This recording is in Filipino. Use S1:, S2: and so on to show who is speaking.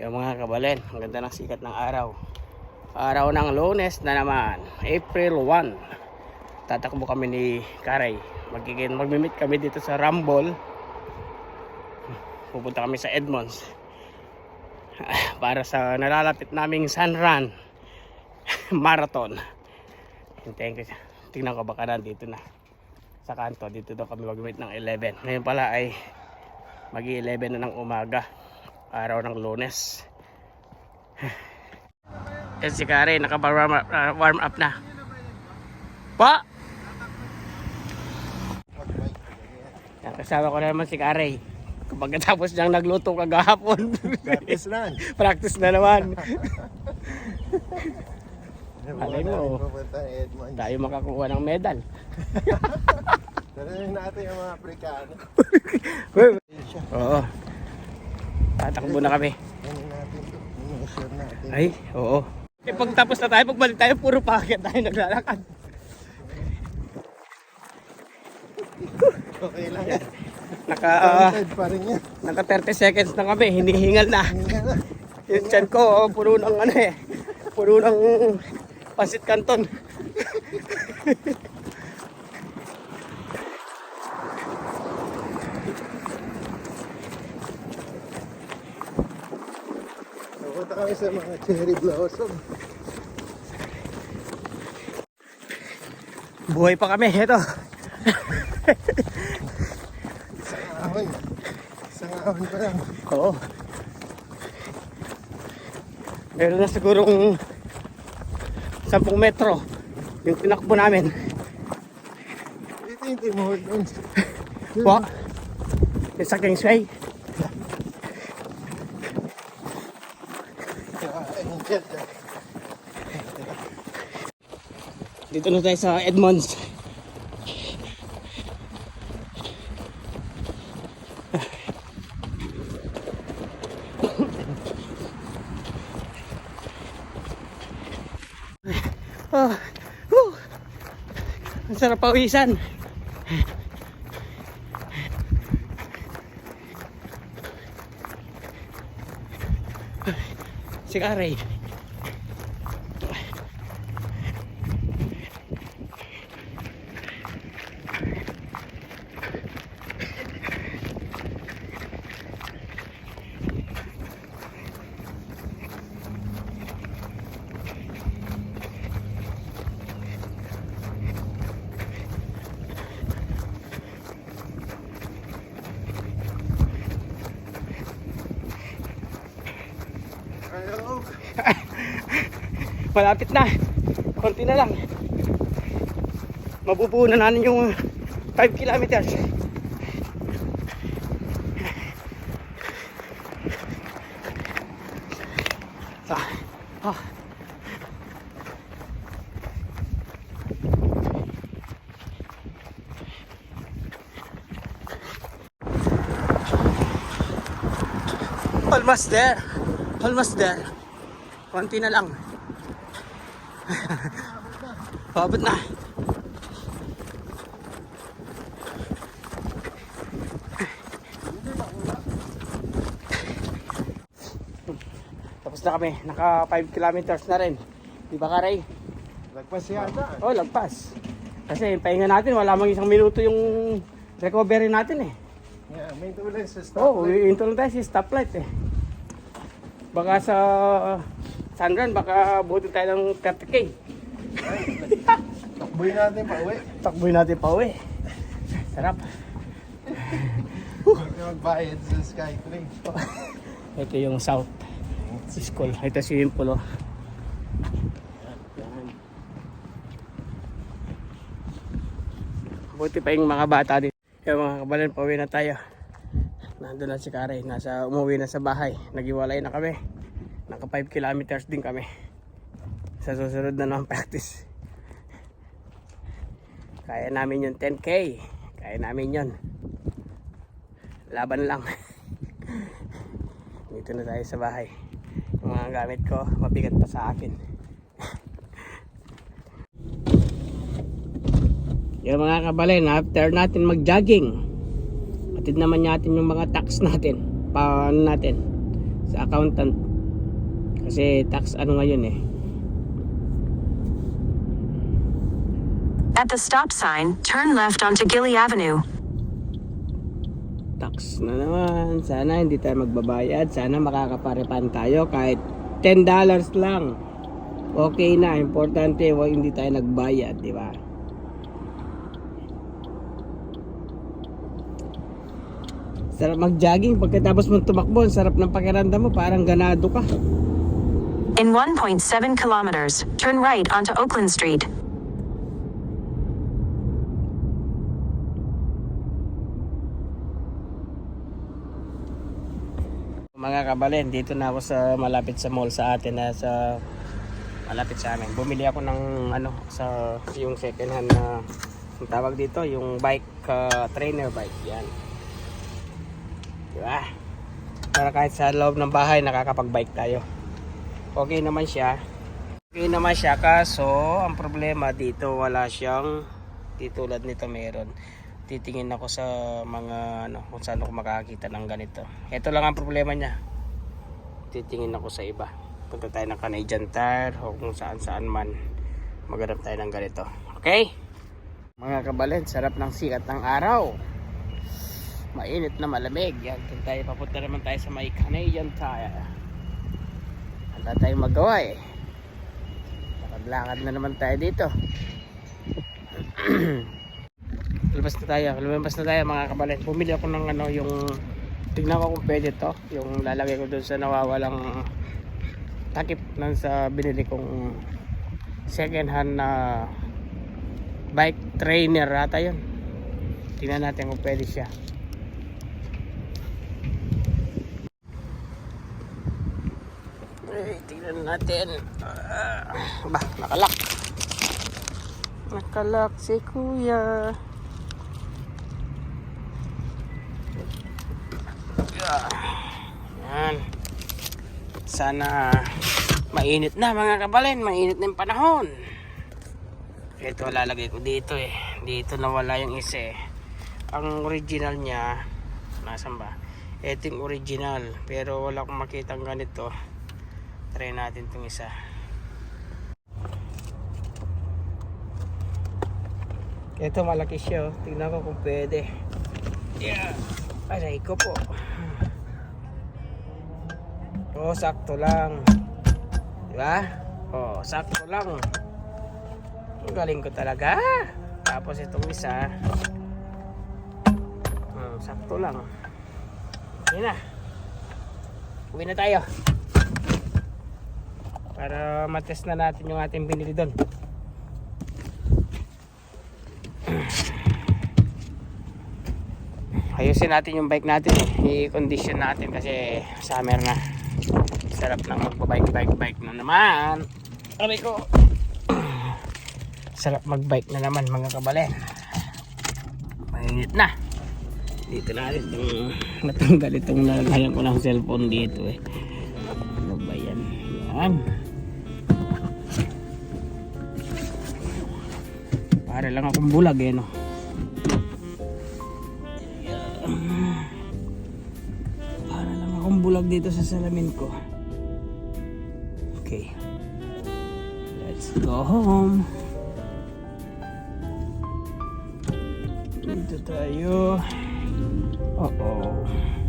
S1: Yung mga kabalen, ang ganda ng sikat ng araw. Araw ng lunes na naman, April 1. Tatakbo kami ni Karay. Magiging, magmimit kami dito sa Rumble. Pupunta kami sa Edmonds. Para sa nalalapit naming Sun Run Marathon. Hintayin ko siya. Tingnan ko baka nandito na. Sa kanto, dito daw kami mag-meet ng 11. Ngayon pala ay magi 11 na ng umaga. Araw ng lunes. Yan si Kare, naka-warm up, ah, warm up na. Pa! Yan, kasama ko na naman si Kare. Kapag natapos niyang nagluto kagahapon.
S2: Practice run.
S1: Practice na naman. Alay mo. Tayo makakuha ng medal.
S2: Tanungin natin yung mga Afrikano.
S1: Oo. Tatakbo na kami.
S2: Ano.
S1: Ay, oo. Eh, pagtapos na tayo, pagbalik tayo, puro packet tayo naglalakad.
S2: Okay lang yan.
S1: Naka, ah,
S2: Counted pa rin yan.
S1: naka 30 seconds na kami, hinihingal na.
S2: Hinga na.
S1: Yung chan ko, oh, puro ng ano eh, puro ng pasit kanton.
S2: Pupunta kami sa mga cherry blossom.
S1: Buhay pa kami, eto.
S2: Isang ahon. Isang ahon pa lang.
S1: Oo. Meron na sigurong 10 metro yung tinakbo namin.
S2: Dito yung doon.
S1: Po, yung sa Kingsway. Dito na tayo sa Edmonds. Oh, whew. Ang sarap pawisan. Si Malapit na. Konti na lang. Mabubuo na natin yung 5 kilometers. Sa, ah. Almost there. Almost there. Konti na lang. Pabot na. Tapos na kami. Naka 5 kilometers na rin. Di ba Karay?
S2: Lagpas yata.
S1: Oh, lagpas. Kasi yung pahinga natin, wala mang isang minuto yung recovery natin eh.
S2: Yeah, may tuloy sa stop.
S1: Oo, oh, hinto lang tayo sa stoplight eh. Baka sa Sunrun, baka buti tayo ng 30k.
S2: Takboy natin pa uwi.
S1: Takboy natin pa uwi. Sarap.
S2: Magbayad sa Skytrain.
S1: Ito yung South School. Ito. Oh. Yan. Buti pa yung mga bata dito. Yung mga kabalan, pauwi na tayo. Nandun na si Kare. Nasa, umuwi na sa bahay. Nagiwalay na kami. Naka 5 kilometers din kami. Sa susunod na ng practice. Kaya namin yung 10K. Kaya namin yon Laban lang. Dito na tayo sa bahay. Yung mga gamit ko, mabigat pa sa akin. yung mga kabalen, after natin mag-jogging, atid naman natin yung mga tax natin. Paano natin? sa accountant. Kasi tax ano ngayon eh.
S3: At the stop sign, turn left onto Gilly Avenue.
S1: Tax na naman. Sana hindi tayo magbabayad. Sana makakaparipan tayo kahit $10 lang. Okay na. Importante wag hindi tayo nagbayad, di ba? Sarap mag-jogging pagkatapos mo tumakbo. Sarap ng pakiramdam mo. Parang ganado ka.
S3: In 1.7 kilometers, turn right onto Oakland Street.
S1: Mga kabalen, dito na ako sa malapit sa mall sa atin na sa malapit sa amin. Bumili ako ng ano sa yung second hand na ang tawag dito, yung bike uh, trainer bike. Yan. Di ba? Para kahit sa loob ng bahay nakakapag-bike tayo. Okay naman siya. Okay naman siya kaso ang problema dito wala siyang di tulad nito meron. Titingin ako sa mga ano kung saan ako makakita ng ganito. Ito lang ang problema niya. Titingin ako sa iba. Punta tayo ng Canadian Tire o kung saan saan man maghanap tayo ng ganito. Okay? Mga kabalen sarap ng sikat ng araw. Mainit na malamig. Yan tayo papunta naman tayo sa may Canadian Tire wala tayong magawa eh Naglakad na naman tayo dito Lumabas na tayo, lumabas na tayo mga kabalit. Bumili ako ng ano, yung tignan ko kung pwede to. Yung lalagay ko dun sa nawawalang takip nan sa binili kong second hand na bike trainer ata yun. Tingnan natin kung pwede siya. Ay, tingnan natin. Ah, ba, nakalak. Nakalak si kuya. Yan. Sana mainit na mga kabalin. Mainit na yung panahon. Ito lalagay ko dito eh. Dito nawala yung isa eh. Ang original niya, nasan ba? Ito yung original. Pero wala akong makita ganito. Try natin itong isa. Ito malaki siya. oh. Tingnan ko kung pwede. Yeah. Aray ko po. Oh, sakto lang. Di ba? Oh, sakto lang. Ang galing ko talaga. Tapos itong isa. Hmm, sakto lang. Yan na. Uwi na tayo. Para matest na natin yung ating binili doon. ayusin natin yung bike natin eh. i-condition natin kasi summer na. Sarap ng magbabike bike bike na naman. Aray ko sarap magbike na naman mga kabale. Mainit na. Dito na rin itong natanggal itong nalagayan ko ng cellphone dito eh. Ano ba yan? Yan para lang akong bulag eh no Para lang akong bulag dito sa salamin ko. Okay. Let's go home. Dito tayo. Uh oh